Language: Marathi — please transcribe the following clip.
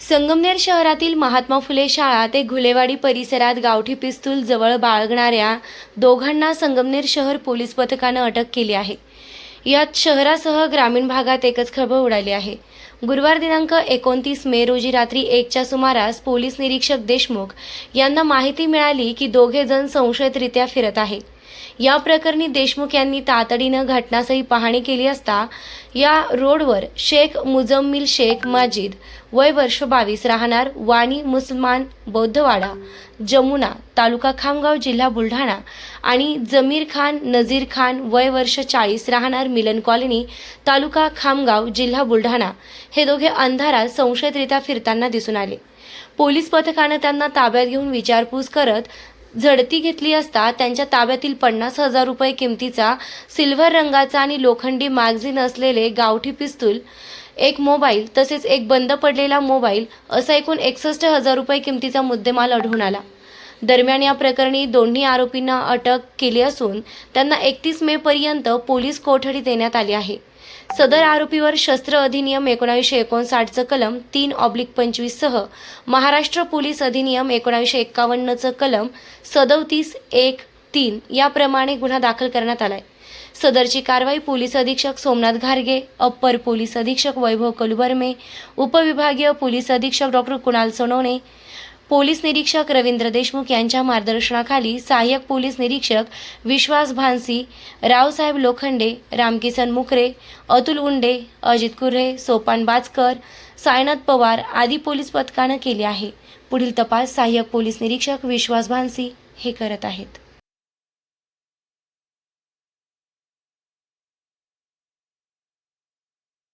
संगमनेर शहरातील महात्मा फुले शाळा ते घुलेवाडी परिसरात गावठी पिस्तूल जवळ बाळगणाऱ्या दोघांना संगमनेर शहर पोलीस पथकानं अटक केली आहे. यात शहरासह ग्रामीण भागात एकच खळबळ उडाली आहे. गुरुवार दिनांक एकोणतीस मे रोजी रात्री एकच्या सुमारास पोलीस निरीक्षक देशमुख यांना माहिती मिळाली की दोघे जण संशयितरित्या फिरत आहे. या प्रकरणी देशमुख यांनी तातडीनं घटनास्थळी पाहणी केली असता या रोडवर शेख मुजम्मिल शेख माजिद वय वर्ष बावीस राहणार वाणी मुसलमान बौद्धवाडा जमुना तालुका खामगाव जिल्हा बुलढाणा आणि जमीर खान नजीर खान वय वर्ष चाळीस राहणार मिलन कॉलनी तालुका खामगाव जिल्हा बुलढाणा हे दोघे अंधारात संशयितरित्या फिरताना दिसून आले. पोलीस पथकानं त्यांना ताब्यात घेऊन विचारपूस करत झडती घेतली असता त्यांच्या ताब्यातील पन्नास हजार रुपये किमतीचा सिल्व्हर रंगाचा आणि लोखंडी मॅगझिन असलेले गावठी पिस्तूल एक मोबाईल तसेच एक बंद पडलेला मोबाईल असा एकूण एकसष्ट हजार रुपये किमतीचा मुद्देमाल आढळून आला. दरम्यान या प्रकरणी दोन्ही आरोपींना अटक केली असून त्यांना एकतीस मे पर्यंत पोलीस कोठडी देण्यात आली आहे. सदर आरोपीवर शस्त्र अधिनियम एकोणावीसशे एकोणसाठचं कलम तीन ऑब्लिक पंचवीससह महाराष्ट्र पोलीस अधिनियम एकोणावीसशे एक्कावन्नचं कलम सदोतीस एक तीन याप्रमाणे गुन्हा दाखल करण्यात आलाय. सदरची कारवाई पोलीस अधीक्षक सोमनाथ घारगे अप्पर पोलीस अधीक्षक वैभव कलुबर्मे उपविभागीय पोलीस अधीक्षक डॉक्टर कुणाल सोनवणे पोलीस निरीक्षक रवींद्र देशमुख यांच्या मार्गदर्शनाखाली सहाय्यक पोलीस निरीक्षक विश्वास भानसी रावसाहेब लोखंडे रामकिसन मुखरे अतुल उंडे अजित कुर्हे सोपान बाचकर सायनाथ पवार आदी पोलीस पथकानं केली आहे. पुढील तपास सहाय्यक पोलीस निरीक्षक विश्वास भानसी हे करत आहेत.